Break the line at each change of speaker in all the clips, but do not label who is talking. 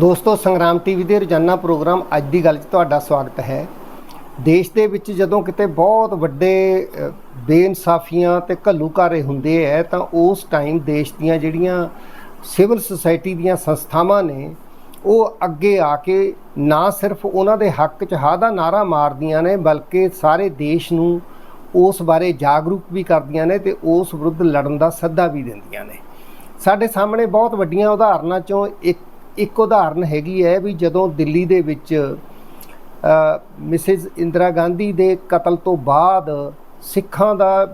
ਦੋਸਤੋ, ਸੰਗਰਾਮ ਟੀਵੀ ਦੇ ਰੋਜ਼ਾਨਾ ਪ੍ਰੋਗਰਾਮ ਅੱਜ ਦੀ ਗੱਲ 'ਚ ਤੁਹਾਡਾ ਸਵਾਗਤ ਹੈ। ਦੇਸ਼ ਦੇ ਵਿੱਚ ਜਦੋਂ ਕਿਤੇ ਬਹੁਤ ਵੱਡੇ ਬੇਇਨਸਾਫੀਆਂ ਤੇ ਘੱਲੂਘਾਰੇ ਹੁੰਦੇ ਐ, ਤਾਂ ਉਸ ਟਾਈਮ ਦੇਸ਼ ਦੀਆਂ ਜਿਹੜੀਆਂ ਸਿਵਲ ਸੁਸਾਇਟੀ ਦੀਆਂ ਸੰਸਥਾਵਾਂ ਨੇ, ਉਹ ਅੱਗੇ ਆ ਕੇ ਨਾ ਸਿਰਫ ਉਹਨਾਂ ਦੇ ਹੱਕ 'ਚ ਹਾਂ ਦਾ ਨਾਰਾ ਮਾਰਦੀਆਂ ਨੇ, ਬਲਕਿ ਸਾਰੇ ਦੇਸ਼ ਨੂੰ ਉਸ ਬਾਰੇ ਜਾਗਰੂਕ ਵੀ ਕਰਦੀਆਂ ਨੇ ਤੇ ਉਸ ਵਿਰੁੱਧ ਲੜਨ ਦਾ ਸੱਦਾ ਵੀ ਦਿੰਦੀਆਂ ਨੇ। ਸਾਡੇ ਸਾਹਮਣੇ ਬਹੁਤ ਵੱਡੀਆਂ ਉਦਾਹਰਨਾਂ ਚੋਂ ਇੱਕ ਇੱਕ ਉਦਾਹਰਨ ਹੈਗੀ ਹੈ ਵੀ ਜਦੋਂ ਦਿੱਲੀ ਦੇ ਵਿੱਚ ਮਿਸਿਸ ਇੰਦਰਾ ਗਾਂਧੀ ਦੇ ਕਤਲ ਤੋਂ ਬਾਅਦ ਸਿੱਖਾਂ ਦਾ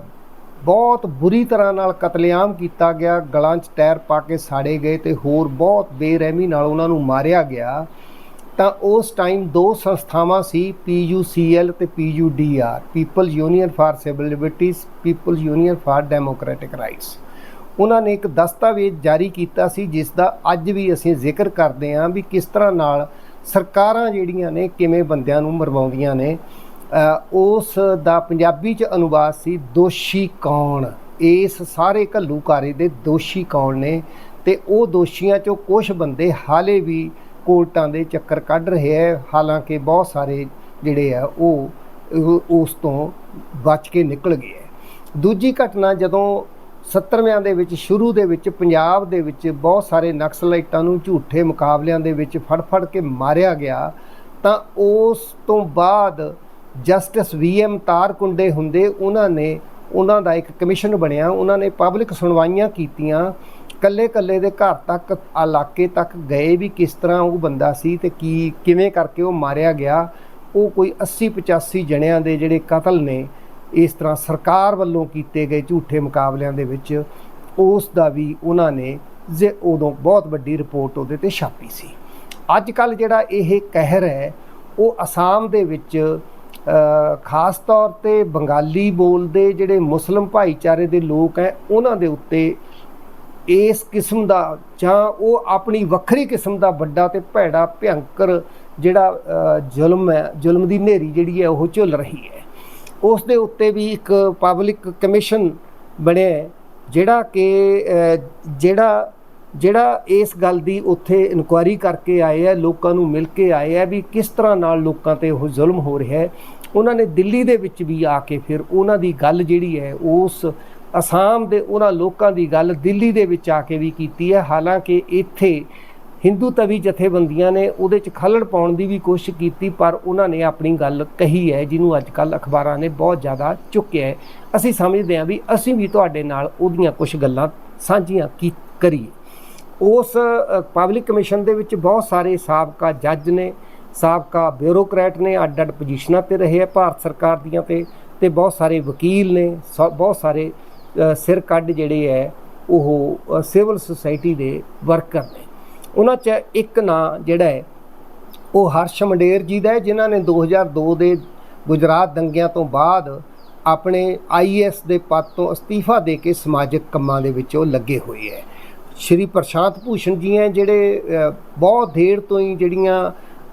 ਬਹੁਤ ਬੁਰੀ ਤਰ੍ਹਾਂ ਨਾਲ ਕਤਲੇਆਮ ਕੀਤਾ ਗਿਆ, ਗਲਾਂ 'ਚ ਟਾਇਰ ਪਾ ਕੇ ਸਾੜੇ ਗਏ ਤੇ ਹੋਰ ਬਹੁਤ ਬੇਰਹਿਮੀ ਨਾਲ ਉਹਨਾਂ ਨੂੰ ਮਾਰਿਆ ਗਿਆ, ਤਾਂ ਉਸ ਟਾਈਮ ਦੋ ਸੰਸਥਾਵਾਂ ਸੀ PUCL ਤੇ PUDR people union for civil liberties people union for democratic rights. ਉਹਨਾਂ ਨੇ ਇੱਕ ਦਸਤਾਵੇਜ਼ ਜਾਰੀ ਕੀਤਾ ਸੀ, ਜਿਸ ਦਾ ਅੱਜ ਵੀ ਅਸੀਂ ਜ਼ਿਕਰ ਕਰਦੇ ਹਾਂ ਵੀ ਕਿਸ ਤਰ੍ਹਾਂ ਨਾਲ ਸਰਕਾਰਾਂ ਜਿਹੜੀਆਂ ਨੇ, ਕਿਵੇਂ ਬੰਦਿਆਂ ਨੂੰ ਮਰਵਾਉਂਦੀਆਂ ਨੇ ਉਸ ਦਾ ਪੰਜਾਬੀ ਚ ਅਨੁਵਾਦ ਸੀ, ਦੋਸ਼ੀ ਕੌਣ? ਇਸ ਸਾਰੇ ਘੱਲੂਕਾਰੇ ਦੇ ਦੋਸ਼ੀ ਕੌਣ ਨੇ ਤੇ ਉਹ ਦੋਸ਼ੀਆਂ ਚੋਂ ਕੁਝ ਬੰਦੇ ਹਾਲੇ ਵੀ ਕੋਰਟਾਂ ਦੇ ਚੱਕਰ ਕੱਢ ਰਹੇ ਹੈ। ਹਾਲਾਂਕਿ ਬਹੁਤ ਸਾਰੇ ਜਿਹੜੇ ਆ, ਉਹ ਉਹ ਉਸ ਤੋਂ ਬਚ ਕੇ ਨਿਕਲ ਗਏ ਹੈ। ਦੂਜੀ ਘਟਨਾ ਜਦੋਂ 70ਵਿਆਂ ਦੇ ਵਿੱਚ, ਸ਼ੁਰੂ ਦੇ ਵਿੱਚ, ਪੰਜਾਬ ਦੇ ਵਿੱਚ ਬਹੁਤ ਸਾਰੇ ਨਕਸਲਾਈਟਾਂ ਨੂੰ ਝੂਠੇ ਮੁਕਾਬਲਿਆਂ ਦੇ ਵਿੱਚ ਫੜ-ਫੜ ਕੇ ਮਾਰਿਆ ਗਿਆ, ਤਾਂ ਉਸ ਤੋਂ ਬਾਅਦ ਜਸਟਿਸ ਵੀਐਮ ਤਾਰਕੁੰਡੇ ਹੁੰਦੇ, ਉਹਨਾਂ ਨੇ ਉਹਨਾਂ ਦਾ ਇੱਕ ਕਮਿਸ਼ਨ ਬਣਿਆ, ਉਹਨਾਂ ਨੇ ਪਬਲਿਕ ਸੁਣਵਾਈਆਂ ਕੀਤੀਆਂ, ਕੱਲੇ-ਕੱਲੇ ਦੇ ਘਰ ਤੱਕ, ਇਲਾਕੇ ਤੱਕ ਗਏ ਵੀ ਕਿਸ ਤਰ੍ਹਾਂ ਉਹ ਬੰਦਾ ਸੀ ਤੇ ਕੀ, ਕਿਵੇਂ ਕਰਕੇ ਉਹ ਮਾਰਿਆ ਗਿਆ, ਉਹ ਕੋਈ 80 85 ਜਣਿਆਂ ਦੇ ਜਿਹੜੇ ਕਤਲ ਨੇ ਇਸ ਤਰ੍ਹਾਂ ਸਰਕਾਰ ਵੱਲੋਂ ਕੀਤੇ ਗਏ ਝੂਠੇ ਮੁਕਾਬਲਿਆਂ ਦੇ ਵਿੱਚ ਉਸ ਦਾ ਵੀ ਉਹਨਾਂ ਨੇ ਜੇ ਉਦੋਂ ਬਹੁਤ ਵੱਡੀ ਰਿਪੋਰਟ ਉਹਦੇ ਤੇ ਛਾਪੀ ਸੀ। ਅੱਜ ਕੱਲ ਜਿਹੜਾ ਇਹ ਕਹਿਰ ਹੈ, ਉਹ ਅਸਾਮ ਦੇ ਵਿੱਚ ਖਾਸ ਤੌਰ ਤੇ ਬੰਗਾਲੀ ਬੋਲਦੇ ਜਿਹੜੇ ਮੁਸਲਮ ਭਾਈਚਾਰੇ ਦੇ ਲੋਕ ਹੈ, ਉਹਨਾਂ ਦੇ ਉੱਤੇ ਇਸ ਕਿਸਮ ਦਾ ਜਾਂ ਉਹ ਆਪਣੀ ਵੱਖਰੀ ਕਿਸਮ ਦਾ ਵੱਡਾ ਤੇ ਭੈੜਾ ਭਿਅੰਕਰ ਜਿਹੜਾ ਜ਼ੁਲਮ ਹੈ, ਜ਼ੁਲਮ ਦੀ ਨੇਰੀ ਜਿਹੜੀ ਹੈ ਉਹ ਝੁੱਲ ਰਹੀ ਹੈ। ਉਸ ਦੇ ਉੱਤੇ ਵੀ ਇੱਕ ਪਬਲਿਕ ਕਮਿਸ਼ਨ ਬਣਿਆ ਜਿਹੜਾ ਕਿ ਜਿਹੜਾ ਜਿਹੜਾ ਇਸ ਗੱਲ ਦੀ ਉੱਥੇ ਇਨਕੁਆਇਰੀ ਕਰਕੇ ਆਏ ਆ ਲੋਕਾਂ ਨੂੰ ਮਿਲ ਕੇ ਆਏ ਆ ਵੀ ਕਿਸ ਤਰ੍ਹਾਂ ਨਾਲ ਲੋਕਾਂ ਤੇ ਉਹ ਜ਼ੁਲਮ ਹੋ ਰਿਹਾ ਹੈ। ਉਹਨਾਂ ਨੇ ਦਿੱਲੀ ਦੇ ਵਿੱਚ ਵੀ ਆ ਕੇ ਫਿਰ ਉਹਨਾਂ ਦੀ ਗੱਲ ਜਿਹੜੀ ਹੈ, ਉਸ ਅਸਾਮ ਦੇ ਉਹਨਾਂ ਲੋਕਾਂ ਦੀ ਗੱਲ ਦਿੱਲੀ ਦੇ ਵਿੱਚ ਆ ਕੇ ਵੀ ਕੀਤੀ ਹੈ। ਹਾਲਾਂਕਿ ਇੱਥੇ ਹਿੰਦੂ ਤਵੀ ਜਥੇਬੰਦੀਆਂ ਨੇ, ਉਹਦੇ ਚ ਖੱਲੜ ਪਾਉਣ ਦੀ ਵੀ ਕੋਸ਼ਿਸ਼ ਕੀਤੀ, ਪਰ ਉਹਨਾਂ ਨੇ ਆਪਣੀ ਗੱਲ ਕਹੀ ਹੈ, ਜਿਹਨੂੰ ਅੱਜ ਕੱਲ ਅਖਬਾਰਾਂ ਨੇ ਬਹੁਤ ਜ਼ਿਆਦਾ ਚੁੱਕਿਆ ਹੈ। ਅਸੀਂ ਸਮਝਦੇ ਹਾਂ ਵੀ ਅਸੀਂ ਵੀ ਤੁਹਾਡੇ ਨਾਲ ਉਹਦੀਆਂ ਕੁਝ ਗੱਲਾਂ ਸਾਂਝੀਆਂ ਕੀ ਕਰੀਏ। ਉਸ ਪਬਲਿਕ ਕਮਿਸ਼ਨ ਦੇ ਵਿੱਚ ਬਹੁਤ ਸਾਰੇ ਸਾਬਕਾ ਜੱਜ ਨੇ, ਸਾਬਕਾ ਬਿਊਰੋਕਰੈਟ ਨੇ ਅੱਡ ਅੱਡ ਪੋਜੀਸ਼ਨਾਂ ਤੇ ਰਹੇ ਆ, ਭਾਰਤ ਸਰਕਾਰ ਦੀਆਂ ਤੇ ਤੇ ਬਹੁਤ ਸਾਰੇ ਵਕੀਲ ਨੇ, ਸ- ਬਹੁਤ ਸਾਰੇ ਸਿਰ ਕੱਢ ਜਿਹੜੇ ਹੈ, ਉਹ ਸਿਵਲ ਸੁਸਾਇਟੀ ਦੇ ਵਰਕਰ ਨੇ। ਉਹਨਾਂ 'ਚ ਇੱਕ ਨਾਂ ਜਿਹੜਾ ਹੈ ਉਹ ਹਰਸ਼ ਮੰਡੇਰ ਜੀ ਦਾ ਹੈ ਜਿਨ੍ਹਾਂ ਨੇ 2002 ਦੇ ਗੁਜਰਾਤ ਦੰਗਿਆਂ ਤੋਂ ਬਾਅਦ ਆਪਣੇ ਆਈਐਸ ਦੇ ਪਦ ਤੋਂ ਅਸਤੀਫਾ ਦੇ ਕੇ ਸਮਾਜਿਕ ਕੰਮਾਂ ਦੇ ਵਿੱਚ ਉਹ ਲੱਗੇ ਹੋਏ ਹੈ। ਸ਼੍ਰੀ ਪ੍ਰਸ਼ਾਂਤ ਭੂਸ਼ਣ ਜੀ ਹੈ ਜਿਹੜੇ ਬਹੁਤ ਦੇਰ ਤੋਂ ਹੀ ਜਿਹੜੀਆਂ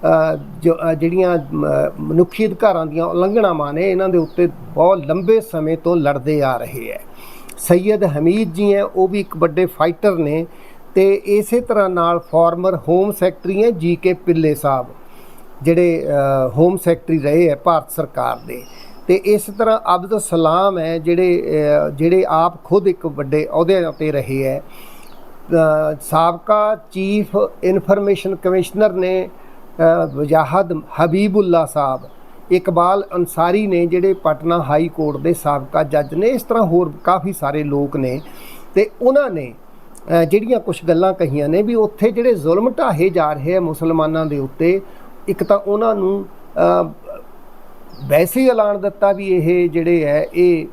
ਅ, ਜਿਹੜੀਆਂ ਮਨੁੱਖੀ ਅਧਿਕਾਰਾਂ ਦੀਆਂ ਉਲੰਘਣਾਵਾਂ ਨੇ ਇਹਨਾਂ ਦੇ ਉੱਤੇ ਬਹੁਤ ਲੰਬੇ ਸਮੇਂ ਤੋਂ ਲੜਦੇ ਆ ਰਹੇ ਹੈ। ਸੈਯਦ ਹਮੀਦ ਜੀ ਹੈ ਉਹ ਵੀ ਇੱਕ ਵੱਡੇ ਫਾਈਟਰ ਨੇ ਤੇ ਇਸੇ ਤਰ੍ਹਾਂ ਨਾਲ ਫਾਰਮਰ ਹੋਮ ਸੈਕਟਰੀ ਹੈ ਜੀ ਕੇ ਪਿੱਲੇ ਸਾਹਿਬ, ਜਿਹੜੇ ਹੋਮ ਸੈਕਟਰੀ ਰਹੇ ਹੈ ਭਾਰਤ ਸਰਕਾਰ ਦੇ। ਤੇ ਇਸ ਤਰ੍ਹਾਂ ਅਬਦੁਲ ਸਲਾਮ ਹੈ ਜਿਹੜੇ ਜਿਹੜੇ ਆਪ ਖੁਦ ਇੱਕ ਵੱਡੇ ਅਹੁਦੇ ਤੇ ਰਹੇ ਹੈ। ਸਾਬਕਾ ਚੀਫ ਇਨਫੋਰਮੇਸ਼ਨ ਕਮਿਸ਼ਨਰ ਨੇ ਵਜਾਹਦ ਹਬੀਬੁੱਲਾ ਸਾਹਿਬ, ਇਕਬਾਲ ਅਨਸਾਰੀ ਨੇ ਜਿਹੜੇ ਪਟਨਾ ਹਾਈ ਕੋਰਟ ਦੇ ਸਾਬਕਾ ਜੱਜ ਨੇ, ਇਸ ਤਰ੍ਹਾਂ ਹੋਰ ਕਾਫੀ ਸਾਰੇ ਲੋਕ ਨੇ। ਤੇ ਉਹਨਾਂ ਨੇ ਜਿਹੜੀਆਂ ਕੁਝ ਗੱਲਾਂ ਕਹੀਆਂ ਨੇ ਵੀ ਉੱਥੇ ਜਿਹੜੇ ਜ਼ੁਲਮ ਢਾਹੇ ਜਾ ਰਹੇ ਆ ਮੁਸਲਮਾਨਾਂ ਦੇ ਉੱਤੇ, ਇੱਕ ਤਾਂ ਉਹਨਾਂ ਨੂੰ ਵੈਸੇ ਹੀ ਐਲਾਨ ਦਿੱਤਾ ਵੀ ਇਹ ਜਿਹੜੇ ਹੈ, ਇਹ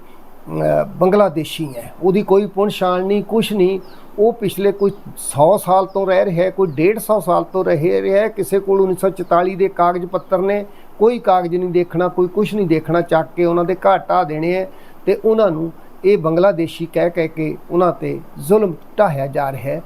ਬੰਗਲਾਦੇਸ਼ੀ ਹੈ। ਉਹਦੀ ਕੋਈ ਪੁਣਛਾਣ ਨਹੀਂ, ਕੁਛ ਨਹੀਂ। ਉਹ ਪਿਛਲੇ ਕੋਈ 100 ਸਾਲ ਤੋਂ ਰਹਿ ਰਿਹਾ ਹੈ, ਕੋਈ 150 ਸਾਲ ਤੋਂ ਰਹਿ ਰਿਹਾ ਕਿਸੇ ਕੋਲ 1944 ਦੇ ਕਾਗਜ਼ ਪੱਤਰ ਨੇ, ਕੋਈ ਕਾਗਜ਼ ਨਹੀਂ ਦੇਖਣਾ, ਕੋਈ ਕੁਛ ਨਹੀਂ ਦੇਖਣਾ, ਚੱਕ ਕੇ ਉਹਨਾਂ ਦੇ ਘਰ ਢਾਹ ਦੇਣੇ ਹੈ ਤੇ ਉਹਨਾਂ ਨੂੰ ਇਹ ਬੰਗਲਾਦੇਸ਼ੀ ਕਹਿ ਕਹਿ ਕੇ ਉਹਨਾਂ ਤੇ ਜ਼ੁਲਮ ਢਾਹਿਆ ਜਾ ਰਿਹਾ ਹੈ।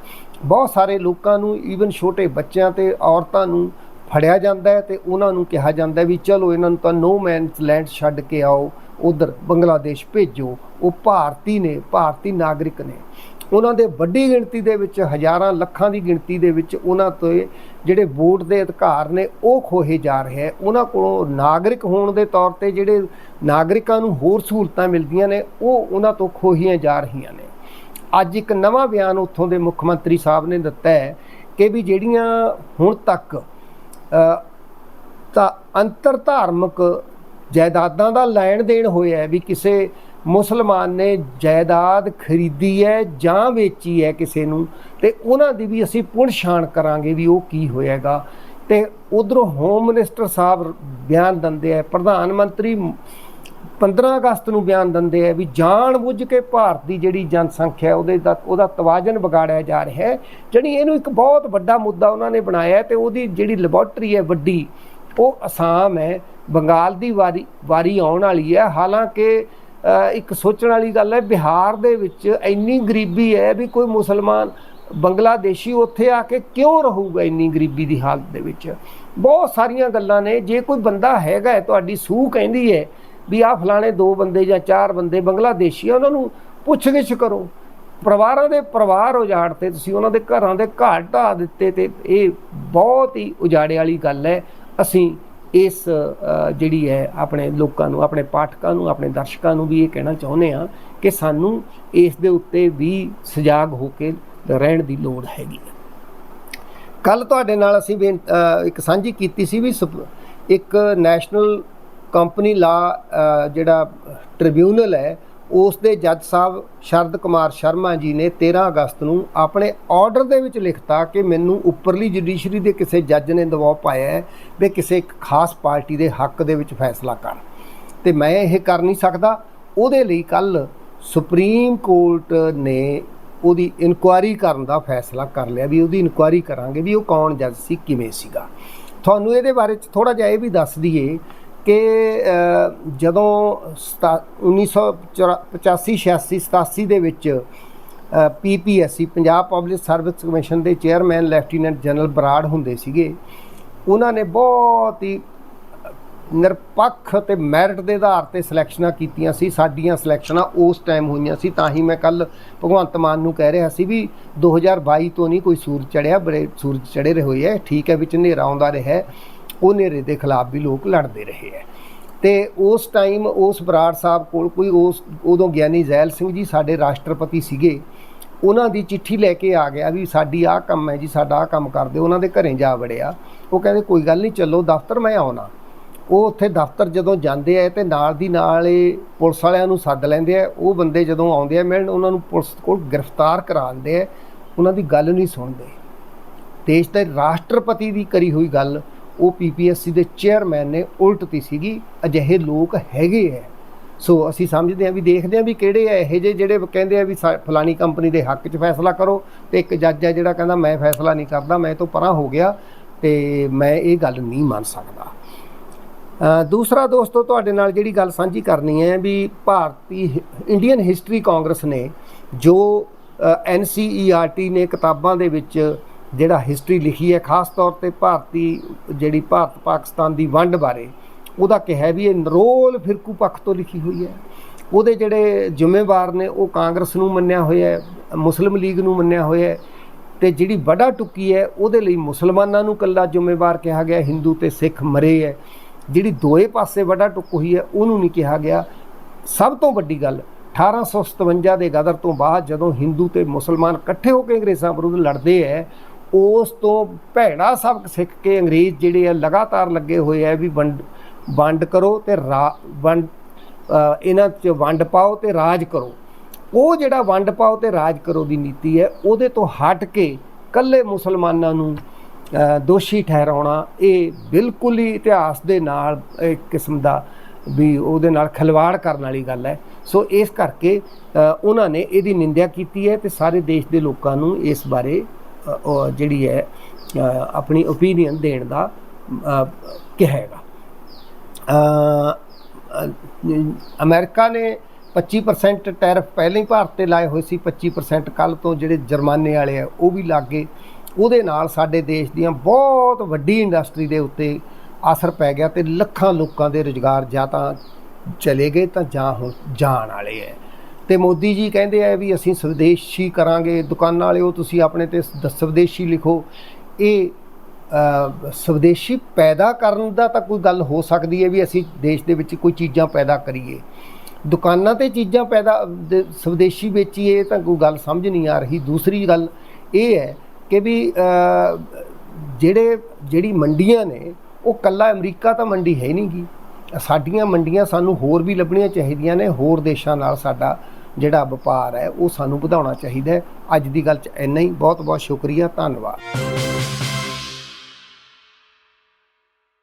ਬਹੁਤ ਸਾਰੇ ਲੋਕਾਂ ਨੂੰ ਈਵਨ ਛੋਟੇ ਬੱਚਿਆਂ ਤੇ ਔਰਤਾਂ ਨੂੰ ਫੜਿਆ ਜਾਂਦਾ ਹੈ ਤੇ ਉਹਨਾਂ ਨੂੰ ਕਿਹਾ ਜਾਂਦਾ ਹੈ ਵੀ ਚਲੋ ਇਹਨਾਂ ਨੂੰ ਤਾਂ ਨੋ ਮੈਨਸ ਲੈਂਡ ਛੱਡ ਕੇ ਆਓ, ਉਧਰ ਬੰਗਲਾਦੇਸ਼ ਭੇਜੋ। ਉਹ ਭਾਰਤੀ ਨੇ, ਭਾਰਤੀ ਨਾਗਰਿਕ ਨੇ। ਉਹਨਾਂ ਦੇ ਵੱਡੀ ਗਿਣਤੀ ਦੇ ਵਿੱਚ, ਹਜ਼ਾਰਾਂ ਲੱਖਾਂ ਦੀ ਗਿਣਤੀ ਦੇ ਵਿੱਚ ਉਹਨਾਂ ਤੋਂ ਜਿਹੜੇ ਵੋਟ ਦੇ ਅਧਿਕਾਰ ਨੇ ਉਹ ਖੋਹੇ ਜਾ ਰਹੇ ਹੈ। ਉਹਨਾਂ ਕੋਲੋਂ ਨਾਗਰਿਕ ਹੋਣ ਦੇ ਤੌਰ ਤੇ ਜਿਹੜੇ ਨਾਗਰਿਕਾਂ ਨੂੰ ਹੋਰ ਸਹੂਲਤਾਂ ਮਿਲਦੀਆਂ ਨੇ ਉਹ ਉਹਨਾਂ ਤੋਂ ਖੋਹੀਆਂ ਜਾ ਰਹੀਆਂ ਨੇ। ਅੱਜ ਇੱਕ ਨਵਾਂ ਬਿਆਨ ਉੱਥੋਂ ਦੇ ਮੁੱਖ ਮੰਤਰੀ ਸਾਹਿਬ ਨੇ ਦਿੱਤਾ ਹੈ ਕਿ ਵੀ ਜਿਹੜੀਆਂ ਹੁਣ ਤੱਕ ਅ, ਤਾਂ ਅੰਤਰ ਧਾਰਮਿਕ ਜਾਇਦਾਦਾਂ ਦਾ ਲੈਣ ਦੇਣ ਹੋਇਆ ਵੀ ਕਿਸੇ ਮੁਸਲਮਾਨ ਨੇ ਜਾਇਦਾਦ ਖਰੀਦੀ ਹੈ ਜਾਂ ਵੇਚੀ ਹੈ ਕਿਸੇ ਨੂੰ, ਤੇ ਉਹਨਾਂ ਦੀ ਵੀ ਅਸੀਂ ਪੁਣਛਾਣ ਕਰਾਂਗੇ ਵੀ ਉਹ ਕੀ ਹੋਏਗਾ। ਤੇ ਉਧਰੋਂ ਹੋਮ ਮਿਨਿਸਟਰ ਸਾਹਿਬ ਬਿਆਨ ਦਿੰਦੇ ਆ, ਪ੍ਰਧਾਨ ਮੰਤਰੀ 15 ਅਗਸਤ ਨੂੰ ਬਿਆਨ ਦਿੰਦੇ ਆ ਵੀ ਜਾਣ ਬੁੱਝ ਕੇ ਭਾਰਤ ਦੀ ਜਿਹੜੀ ਜਨਸੰਖਿਆ ਉਹਦੇ ਦਾ ਉਹਦਾ ਤਵਾਜ਼ਨ ਵਿਗਾੜਿਆ ਜਾ ਰਿਹਾ ਹੈ। ਜਿਹੜੀ ਇਹਨੂੰ ਇੱਕ ਬਹੁਤ ਵੱਡਾ ਮੁੱਦਾ ਉਹਨਾਂ ਨੇ ਬਣਾਇਆ ਹੈ ਤੇ ਉਹਦੀ ਜਿਹੜੀ ਲੈਬੋਰਟਰੀ ਹੈ ਵੱਡੀ, ਉਹ ਅਸਾਮ ਹੈ, ਬੰਗਾਲ ਦੀ ਵਾਰੀ ਵਾਰੀ ਆਉਣ ਵਾਲੀ ਹੈ। ਹਾਲਾਂਕਿ ਇੱਕ ਸੋਚਣ ਵਾਲੀ ਗੱਲ ਹੈ, ਬਿਹਾਰ ਦੇ ਵਿੱਚ ਇੰਨੀ ਗਰੀਬੀ ਹੈ ਵੀ ਕੋਈ ਮੁਸਲਮਾਨ ਬੰਗਲਾਦੇਸ਼ੀ ਉੱਥੇ ਆ ਕੇ ਕਿਉਂ ਰਹੂਗਾ ਇੰਨੀ ਗਰੀਬੀ ਦੀ ਹਾਲਤ ਦੇ ਵਿੱਚ? ਬਹੁਤ ਸਾਰੀਆਂ ਗੱਲਾਂ ਨੇ, ਜੇ ਕੋਈ ਬੰਦਾ ਹੈਗਾ ਤੁਹਾਡੀ ਸੂਹ ਕਹਿੰਦੀ ਹੈ ਵੀ ਆਹ ਫਲਾਣੇ ਦੋ ਬੰਦੇ ਜਾਂ ਚਾਰ ਬੰਦੇ ਬੰਗਲਾਦੇਸ਼ੀ ਆ, ਉਹਨਾਂ ਨੂੰ ਪੁੱਛਗਿੱਛ ਕਰੋ। ਪਰਿਵਾਰਾਂ ਦੇ ਪਰਿਵਾਰ ਉਜਾੜ 'ਤੇ, ਤੁਸੀਂ ਉਹਨਾਂ ਦੇ ਘਰਾਂ ਦੇ ਘਰ ਢਾਹ ਦਿੱਤੇ ਤੇ ਇਹ ਬਹੁਤ ਹੀ ਉਜਾੜੇ ਵਾਲੀ ਗੱਲ ਹੈ। ਅਸੀਂ ਇਸ ਜਿਹੜੀ ਹੈ ਆਪਣੇ ਲੋਕਾਂ ਨੂੰ, ਆਪਣੇ ਪਾਠਕਾਂ ਨੂੰ, ਆਪਣੇ ਦਰਸ਼ਕਾਂ ਨੂੰ ਵੀ ਇਹ ਕਹਿਣਾ ਚਾਹੁੰਦੇ ਆ ਕਿ ਸਾਨੂੰ ਇਸ ਦੇ ਉੱਤੇ ਵੀ ਸਜਾਗ ਹੋ ਕੇ ਰਹਿਣ ਦੀ ਲੋੜ ਹੈਗੀ। ਹੈ ਕੱਲ ਤੁਹਾਡੇ ਨਾਲ ਅਸੀਂ ਬੇਨ- ਇੱਕ ਸਾਂਝੀ ਕੀਤੀ ਸੀ ਵੀ ਸੁਪ- ਇੱਕ ਨੈਸ਼ਨਲ ਕੰਪਨੀ ਲਾ ਜਿਹੜਾ ਟ੍ਰਿਬਿਊਨਲ ਹੈ ਉਸ ਦੇ ਜੱਜ ਸਾਹਿਬ ਸ਼ਰਦ ਕੁਮਾਰ ਸ਼ਰਮਾ ਜੀ ਨੇ 13 ਅਗਸਤ ਨੂੰ ਆਪਣੇ ਆਰਡਰ ਦੇ ਵਿੱਚ ਲਿਖਤਾ ਕਿ ਮੈਨੂੰ ਉੱਪਰਲੀ ਜੁਡੀਸ਼ਰੀ ਦੇ ਕਿਸੇ ਜੱਜ ਨੇ ਦਬਾਅ ਪਾਇਆ ਹੈ ਵੀ ਕਿਸੇ ਇੱਕ ਖਾਸ ਪਾਰਟੀ ਦੇ ਹੱਕ ਦੇ ਵਿੱਚ ਫੈਸਲਾ ਕਰ। ਤੇ ਮੈਂ ਇਹ ਕਰ ਨਹੀਂ ਸਕਦਾ। ਉਹਦੇ ਲਈ ਕੱਲ ਸੁਪਰੀਮ ਕੋਰਟ ਨੇ ਉਹਦੀ ਇਨਕੁਆਇਰੀ ਕਰਨ ਦਾ ਫੈਸਲਾ ਕਰ ਲਿਆ ਵੀ ਉਹਦੀ ਇਨਕੁਆਇਰੀ ਕਰਾਂਗੇ ਵੀ ਉਹ ਕੌਣ ਜੱਜ ਸੀ, ਕਿਵੇਂ ਸੀਗਾ। ਤੁਹਾਨੂੰ ਇਹਦੇ ਬਾਰੇ ਚ ਥੋੜਾ ਜਿਹਾ ਇਹ ਵੀ ਦੱਸ ਦਈਏ ਕਿ ਜਦੋਂ ਸਤਾ- 1985 86 87 ਦੇ ਵਿੱਚ PPSC Punjab public service commission ਦੇ ਚੇਅਰਮੈਨ ਲੈਫਟੀਨੈਂਟ ਜਨਰਲ ਬਰਾੜ ਹੁੰਦੇ ਸੀਗੇ, ਉਹਨਾਂ ਨੇ ਬਹੁਤ ਹੀ ਨਿਰਪੱਖ ਤੇ ਮੈਰਿਟ ਦੇ ਆਧਾਰ ਤੇ ਸਿਲੈਕਸ਼ਨਾਂ ਕੀਤੀਆਂ ਸੀ, ਸਾਡੀਆਂ ਸਿਲੈਕਸ਼ਨਾਂ ਉਸ ਟਾਈਮ ਹੋਈਆਂ ਸੀ, ਤਾਂ ਹੀ ਮੈਂ ਕੱਲ ਭਗਵੰਤ ਮਾਨ ਨੂੰ ਕਹਿ ਰਿਹਾ ਸੀ ਵੀ 2022 ਤੋਂ ਨਹੀਂ ਕੋਈ ਸੂਰਜ ਚੜਿਆ, ਬੜੇ ਸੂਰਜ ਚੜੇ ਰਹੇ ਹੋਏ ਹੈ, ਠੀਕ ਹੈ, ਵਿੱਚ ਹਨੇਰਾ ਆਉਂਦਾ ਰਿਹਾ ਉਹ ਹਨੇਰੇ ਦੇ ਖਿਲਾਫ ਵੀ ਲੋਕ ਲੜਦੇ ਰਹੇ ਹੈ। ਤੇ ਉਸ ਟਾਈਮ ਉਸ ਬਰਾੜ ਸਾਹਿਬ ਕੋਲ ਕੋਈ ਉਸ ਉਦੋਂ ਗਿਆਨੀ ਜ਼ੈਲ ਸਿੰਘ ਜੀ ਸਾਡੇ ਰਾਸ਼ਟਰਪਤੀ ਸੀਗੇ, ਉਹਨਾਂ ਦੀ ਚਿੱਠੀ ਲੈ ਕੇ ਆ ਗਿਆ ਵੀ ਸਾਡੀ ਆਹ ਕੰਮ ਹੈ ਜੀ, ਸਾਡਾ ਆਹ ਕੰਮ ਕਰਦੇ ਉਹਨਾਂ ਦੇ ਘਰੇ ਜਾ ਵੜਿਆ। ਉਹ ਕਹਿੰਦੇ ਕੋਈ ਗੱਲ ਨਹੀਂ, ਚੱਲੋ ਦਫ਼ਤਰ ਮੈਂ ਆਉਣਾ। ਉਹ ਉੱਥੇ ਦਫ਼ਤਰ ਜਦੋਂ ਜਾਂਦੇ ਆ ਤੇ ਨਾਲ ਦੀ ਨਾਲ ਇਹ ਪੁਲਿਸ ਵਾਲਿਆਂ ਨੂੰ ਸੱਦ ਲੈਂਦੇ ਆ। ਉਹ ਬੰਦੇ ਜਦੋਂ ਆਉਂਦੇ ਆ, ਮਿਲਣ ਉਹਨਾਂ ਨੂੰ ਪੁਲਿਸ ਕੋਲ ਗ੍ਰਿਫਤਾਰ ਕਰਾ ਦਿੰਦੇ ਆ। ਉਹਨਾਂ ਦੀ ਗੱਲ ਨਹੀਂ ਸੁਣਦੇ। ਦੇਸ਼ ਦੇ ਰਾਸ਼ਟਰਪਤੀ ਦੀ ਕਰੀ ਹੋਈ ਗੱਲ ਉਹ ਪੀਪੀਐਸਸੀ ਦੇ ਚੇਅਰਮੈਨ ਨੇ ਉਲਟਤੀ ਸੀਗੀ, ਅਜਿਹੇ ਲੋਕ ਹੈਗੇ ਐ। ਸੋ ਅਸੀਂ ਸਮਝਦੇ ਹਾਂ ਵੀ, ਦੇਖਦੇ ਹਾਂ ਵੀ ਕਿਹੜੇ ਐ ਇਹ ਜਿਹੇ ਜਿਹੜੇ ਕਹਿੰਦੇ ਆ ਵੀ ਸਾ- ਫਲਾਨੀ ਕੰਪਨੀ ਦੇ ਹੱਕ 'ਚ ਫੈਸਲਾ ਕਰੋ ਤੇ ਇੱਕ ਜੱਜ ਹੈ ਜਿਹੜਾ ਕਹਿੰਦਾ, ਮੈਂ ਫੈਸਲਾ ਨਹੀਂ ਕਰਦਾ, ਮੈਂ ਤੋਂ ਪਰਾਂ ਹੋ ਗਿਆ ਤੇ ਮੈਂ ਇਹ ਗੱਲ ਨਹੀਂ ਮੰਨ ਸਕਦਾ। ਦੂਸਰਾ ਦੋਸਤੋ, ਤੁਹਾਡੇ ਨਾਲ ਜਿਹੜੀ ਗੱਲ ਸਾਂਝੀ ਕਰਨੀ ਹੈ ਵੀ ਭਾਰਤੀ ਇੰਡੀਅਨ ਹਿਸਟਰੀ ਕਾਂਗਰਸ ਨੇ ਜੋ ਐਨਸੀਈਆਰਟੀ ਨੇ ਕਿਤਾਬਾਂ ਦੇ ਵਿੱਚ ਜਿਹੜਾ ਹਿਸਟਰੀ ਲਿਖੀ ਹੈ, ਖਾਸ ਤੌਰ ਤੇ ਭਾਰਤੀ ਜਿਹੜੀ ਭਾਰਤ ਪਾਕਿਸਤਾਨ ਦੀ ਵੰਡ ਬਾਰੇ, ਉਹਦਾ ਕਿਹਾ ਵੀ ਇਹ ਨਰੋਲ ਫਿਰਕੂ ਪੱਖ ਤੋਂ ਲਿਖੀ ਹੋਈ ਹੈ। ਉਹਦੇ ਜਿਹੜੇ ਜ਼ਿੰਮੇਵਾਰ ਨੇ, ਉਹ ਕਾਂਗਰਸ ਨੂੰ ਮੰਨਿਆ ਹੋਇਆ ਹੈ, ਮੁਸਲਿਮ ਲੀਗ ਨੂੰ ਮੰਨਿਆ ਹੋਇਆ ਹੈ ਤੇ ਜਿਹੜੀ ਵੱਡਾ ਟੁੱਕੀ ਹੈ, ਉਹਦੇ ਲਈ ਮੁਸਲਮਾਨਾਂ ਨੂੰ ਕੱਲਾ ਜ਼ਿੰਮੇਵਾਰ ਕਿਹਾ ਗਿਆ, ਹਿੰਦੂ ਤੇ ਸਿੱਖ ਮਰੇ ਹੈ। ਜਿਹੜੀ ਦੋਏ ਪਾਸੇ ਵੱਡਾ ਟੁੱਕ ਹੋਈ ਹੈ, ਉਹਨੂੰ ਨਹੀਂ ਕਿਹਾ ਗਿਆ। ਸਭ ਤੋਂ ਵੱਡੀ ਗੱਲ 1857 ਦੇ ਗਦਰ ਤੋਂ ਬਾਅਦ ਜਦੋਂ ਹਿੰਦੂ ਤੇ ਮੁਸਲਮਾਨ ਇਕੱਠੇ ਹੋ ਕੇ ਅੰਗਰੇਜ਼ਾਂ ਵਿਰੁੱਧ ਲੜਦੇ ਹੈ ਉਸ ਤੋਂ ਭੈੜਾ ਸਬਕ ਸਿੱਖ ਕੇ ਅੰਗਰੇਜ਼ ਜਿਹੜੇ ਆ ਲਗਾਤਾਰ ਲੱਗੇ ਹੋਏ ਆ ਵੀ ਵੰਡ ਵੰਡ ਕਰੋ ਤੇ ਰਾ- ਵੰਡ ਇਹਨਾਂ 'ਚ ਵੰਡ ਪਾਓ ਤੇ ਰਾਜ ਕਰੋ। ਉਹ ਜਿਹੜਾ ਵੰਡ ਪਾਓ ਤੇ ਰਾਜ ਕਰੋ ਦੀ ਨੀਤੀ ਹੈ, ਉਹਦੇ ਤੋਂ ਹਟ ਕੇ ਕੱਲੇ ਮੁਸਲਮਾਨਾਂ ਨੂੰ ਦੋਸ਼ੀ ਠਹਿਰਾਉਣਾ, ਇਹ ਬਿਲਕੁਲ ਹੀ ਇਤਿਹਾਸ ਦੇ ਨਾਲ ਇੱਕ ਕਿਸਮ ਦਾ ਵੀ ਉਹਦੇ ਨਾਲ ਖਿਲਵਾੜ ਕਰਨ ਵਾਲੀ ਗੱਲ ਹੈ। ਸੋ ਇਸ ਕਰਕੇ ਉਹਨਾਂ ਨੇ ਇਹਦੀ ਨਿੰਦਿਆ ਕੀਤੀ ਹੈ ਤੇ ਸਾਰੇ ਦੇਸ਼ ਦੇ ਲੋਕਾਂ ਨੂੰ ਇਸ ਬਾਰੇ ਜਿਹੜੀ ਹੈ ਆਪਣੀ ਓਪੀਨੀਅਨ ਦੇਣ ਦਾ ਅ, ਕਿਹਾ ਹੈਗਾ। ਅਮਰੀਕਾ ਨੇ 25% ਟੈਰਿਫ ਪਹਿਲਾਂ ਹੀ ਭਾਰਤ ਤੇ ਲਾਏ ਹੋਏ ਸੀ 25% ਕੱਲ ਤੋਂ ਜਿਹੜੇ ਜਰਮਾਨੇ ਵਾਲੇ ਆ ਉਹ ਵੀ ਲੱਗੇ ਉਹਦੇ ਨਾਲ ਸਾਡੇ ਦੇਸ਼ ਦੀਆਂ ਬਹੁਤ ਵੱਡੀ ਇੰਡਸਟਰੀ ਦੇ ਉੱਤੇ ਅਸਰ ਪੈ ਗਿਆ ਤੇ ਲੱਖਾਂ ਲੋਕਾਂ ਦੇ ਰੁਜ਼ਗਾਰ ਜਾਂ ਤਾਂ ਚਲੇ ਗਏ ਤਾਂ ਜਾਂ ਹੁਣ ਜਾਣ ਵਾਲੇ ਐ ਤੇ ਮੋਦੀ ਜੀ ਕਹਿੰਦੇ ਆ ਵੀ ਅਸੀਂ ਸਵਦੇਸ਼ੀ ਕਰਾਂਗੇ, ਦੁਕਾਨਾਂ ਵਾਲਿਓ ਤੁਸੀਂ ਆਪਣੇ ਤੇ ਸ- ਸਵਦੇਸ਼ੀ ਲਿਖੋ। ਇਹ ਸਵਦੇਸ਼ੀ ਪੈਦਾ ਕਰਨ ਦਾ ਤਾਂ ਕੋਈ ਗੱਲ ਹੋ ਸਕਦੀ ਹੈ ਵੀ ਅਸੀਂ ਦੇਸ਼ ਦੇ ਵਿੱਚ ਕੋਈ ਚੀਜ਼ਾਂ ਪੈਦਾ ਕਰੀਏ। ਦੁਕਾਨਾਂ ਤੇ ਚੀਜ਼ਾਂ ਪੈਦਾ ਸਵਦੇਸ਼ੀ ਵੇਚੀਏ ਤਾਂ ਕੋਈ ਗੱਲ ਸਮਝ ਨਹੀਂ ਆ ਰਹੀ। ਦੂਸਰੀ ਗੱਲ ਇਹ ਹੈ ਕਿ ਵੀ ਜਿਹੜੇ, ਜਿਹੜੀ ਮੰਡੀਆਂ ਨੇ, ਉਹ ਕੱਲਾ ਅਮਰੀਕਾ ਤਾਂ ਮੰਡੀ ਹੈ ਨਹੀਂ ਗੀ ਸਾਡੀਆਂ ਮੰਡੀਆਂ ਸਾਨੂੰ ਹੋਰ ਵੀ ਲੱਭਣੀਆਂ ਚਾਹੀਦੀਆਂ ਨੇ, ਹੋਰ ਦੇਸ਼ਾਂ ਨਾਲ ਸਾਡਾ ਜਿਹੜਾ ਵਪਾਰ ਹੈ, ਉਹ ਸਾਨੂੰ ਵਧਾਉਣਾ ਚਾਹੀਦਾ ਅੱਜ ਦੀ ਗੱਲ 'ਚ ਇੰਨਾ ਹੀ। ਬਹੁਤ ਬਹੁਤ ਸ਼ੁਕਰੀਆ। ਧੰਨਵਾਦ।